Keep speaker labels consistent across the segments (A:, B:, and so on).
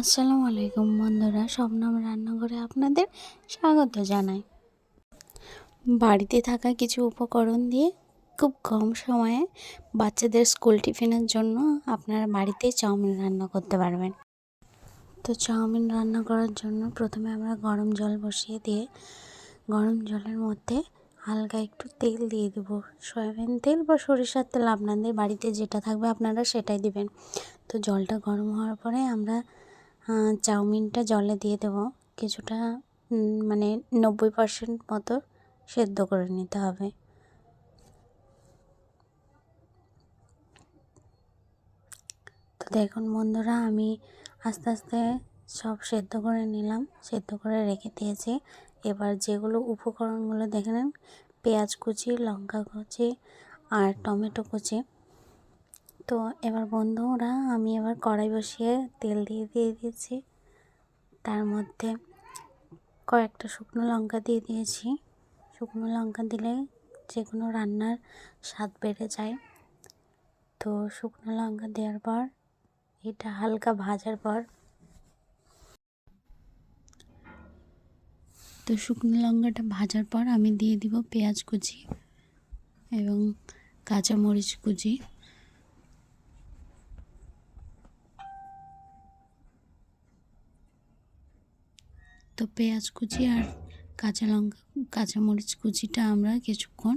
A: আসসালামু আলাইকুম বন্ধুরা স্বপ্নম রান্নাঘরে আপনাদের স্বাগত জানাই। বাড়িতে থাকা কিছু উপকরণ দিয়ে খুব কম সময়ে বাচ্চাদের স্কুল টিফিনের জন্য আপনারা বাড়িতে চাউমিন রান্না করতে পারবেন। তো চাউমিন রান্না করার জন্য প্রথমে আমরা গরম জল বসিয়ে দিয়ে গরম জলের মধ্যে হালকা একটু তেল দিয়ে দেবো। সয়াবিন তেল বা সরিষার তেল আপনাদের বাড়িতে যেটা থাকবে আপনারা সেটাই দিবেন। তো জলটা গরম হওয়ার পরে আমরা চাউমিনটা জলে দিয়ে দেবো। কিছুটা মানে নব্বই পার্সেন্ট মতো সেদ্ধ করে নিতে হবে। তো দেখুন বন্ধুরা, আমি আস্তে আস্তে সব সেদ্ধ করে নিলাম। সেদ্ধ করে রেখে দিয়েছি। এবার যেগুলো উপকরণগুলো দেখে নেন, পেঁয়াজ কুচি, লঙ্কা কুচি আর টমেটো কুচি। তো এবার বন্ধুরা আমি এবার কড়াই বসিয়ে তেল দিয়ে দিয়ে দিয়েছি। তার মধ্যে কয়েকটা শুকনো লঙ্কা দিয়ে দিয়েছি। শুকনো লঙ্কা দিলে যে কোনো রান্নার স্বাদ বেড়ে যায়। তো শুকনো লঙ্কা দেওয়ার পর, এটা হালকা ভাজার পর তো শুকনো লঙ্কাটা ভাজার পর আমি দিয়ে দিব পেঁয়াজ কুচি এবং কাঁচামরিচ কুচি। তো পেঁয়াজ কুচি আর কাঁচা লঙ্কা কাঁচামরিচ কুচিটা আমরা কিছুক্ষণ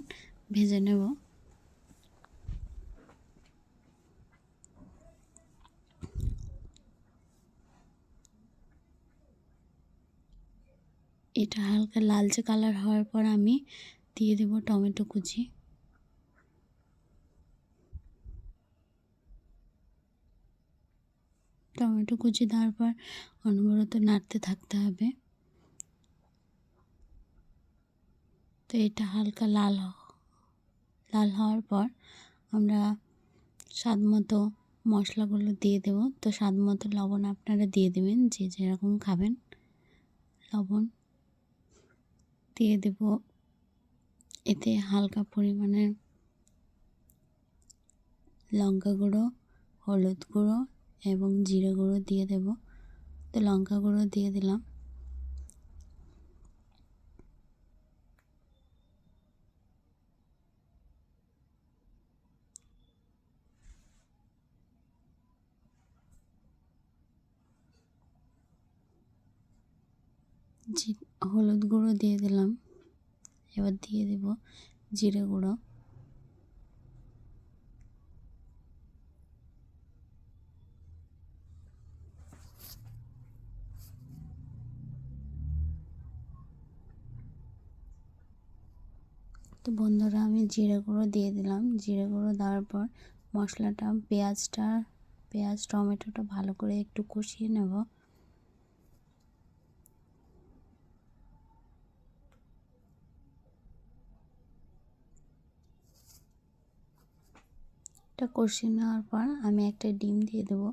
A: ভেজে নেব। এটা হালকা লালচে কালার হওয়ার পর আমি দিয়ে দেব টমেটো কুচি। টমেটো কুচি দেওয়ার পর অনবরত নাড়তে থাকতে হবে। তো এটা হালকা লাল লাল হওয়ার পর আমরা স্বাদ মতো মশলাগুলো দিয়ে দেবো। তো স্বাদ মতো লবণ আপনারা দিয়ে দেবেন, যে যেরকম খাবেন। লবণ দিয়ে দেব। এতে হালকা পরিমাণে লঙ্কা গুঁড়ো, হলুদ গুঁড়ো এবং জিরে গুঁড়ো দিয়ে দেব। তো লঙ্কা গুঁড়ো দিয়ে দিলাম। হলুদ গুঁড়ো দিয়ে দিলাম। এবার দিয়ে দেব জিরে গুঁড়ো। তো বন্ধুরা, আমি জিরে গুঁড়ো দিয়ে দিলাম। জিরে গুঁড়ো দেওয়ার পর মশলাটা, পেঁয়াজটা, পেঁয়াজ, টমেটোটা ভালো করে একটু কষিয়ে নেব। এটা কষিয়ে নেওয়ার পর আমি একটা ডিম দিয়ে দেবো।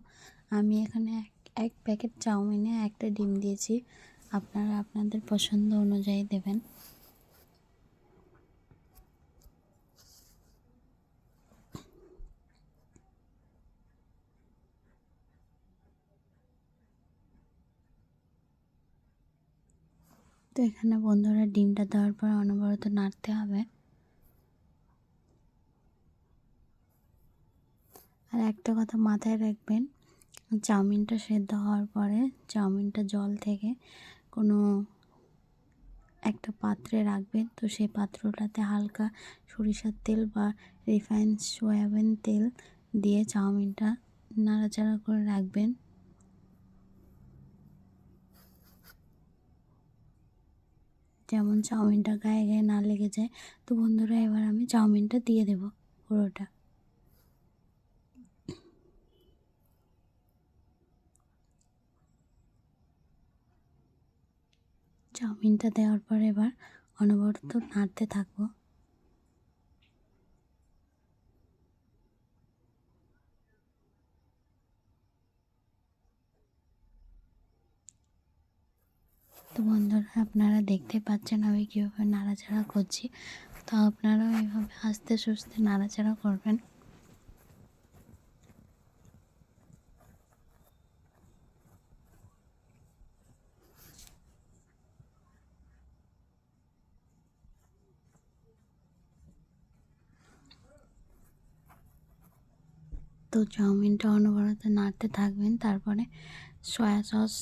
A: আমি এখানে এক এক প্যাকেট চাউমিনে একটা ডিম দিয়েছি। আপনারা আপনাদের পছন্দ অনুযায়ী দেবেন। তো এখানে বন্ধুরা ডিমটা দেওয়ার পর অনবরত নাড়তে হবে। আর একটা কথা মাথায় রাখবেন, চাউমিনটা সেদ্ধ হওয়ার পরে চাউমিনটা জল থেকে কোনো একটা পাত্রে রাখবেন। তো সেই পাত্রটাতে হালকা সরিষার তেল বা রিফাইন সয়াবিন তেল দিয়ে চাউমিনটা নাড়াচাড়া করে রাখবেন। যেমন চাউমিনটা গায়ে গায়ে না লেগে যায়। তো বন্ধুরা, এবার আমি চাউমিনটা দিয়ে দেব পুরোটা। চাউমিনটা দেওয়ার পর এবার অনবরত নাড়তে থাকব। তো বন্ধুরা, আপনারা দেখতে পাচ্ছেন আমি কীভাবে নাড়াচাড়া করছি। তো আপনারাও এইভাবে আস্তে সুস্তে নাড়াচাড়া করবেন। তো চাউমিনটা অনবরত নাড়তে থাকবেন, তারপরে সয়া সস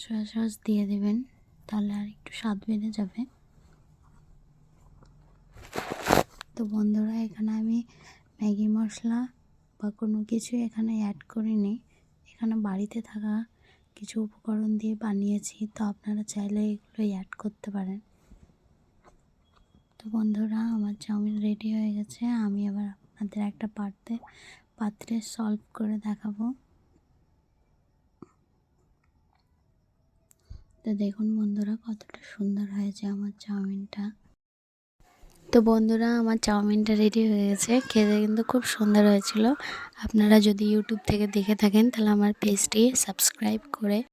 A: সয়া সস দিয়ে দেবেন, তাহলে আর একটু স্বাদ বেড়ে যাবে। তো বন্ধুরা, এখানে আমি ম্যাগি মশলা বা কোনো কিছু এখানে অ্যাড করিনি। এখানে বাড়িতে থাকা কিছু উপকরণ দিয়ে বানিয়েছি, তো আপনারা চাইলে এগুলো অ্যাড করতে পারেন। তো বন্ধুরা, আমার চাউমিন রেডি হয়ে গেছে। আমি আবার আপনাদের একটা পাত্রে পাত্রে সলভ করে দেখাবো। তো দেখুন বন্ধুরা, কতটা সুন্দর হয়েছে আমার চাউমিনটা। তো বন্ধুরা, আমার চাউমিনটা রেডি হয়ে গেছে। খেতে কিন্তু খুব সুন্দর হয়েছিল। আপনারা যদি ইউটিউব থেকে দেখে থাকেন, তাহলে আমার পেজটি সাবস্ক্রাইব করে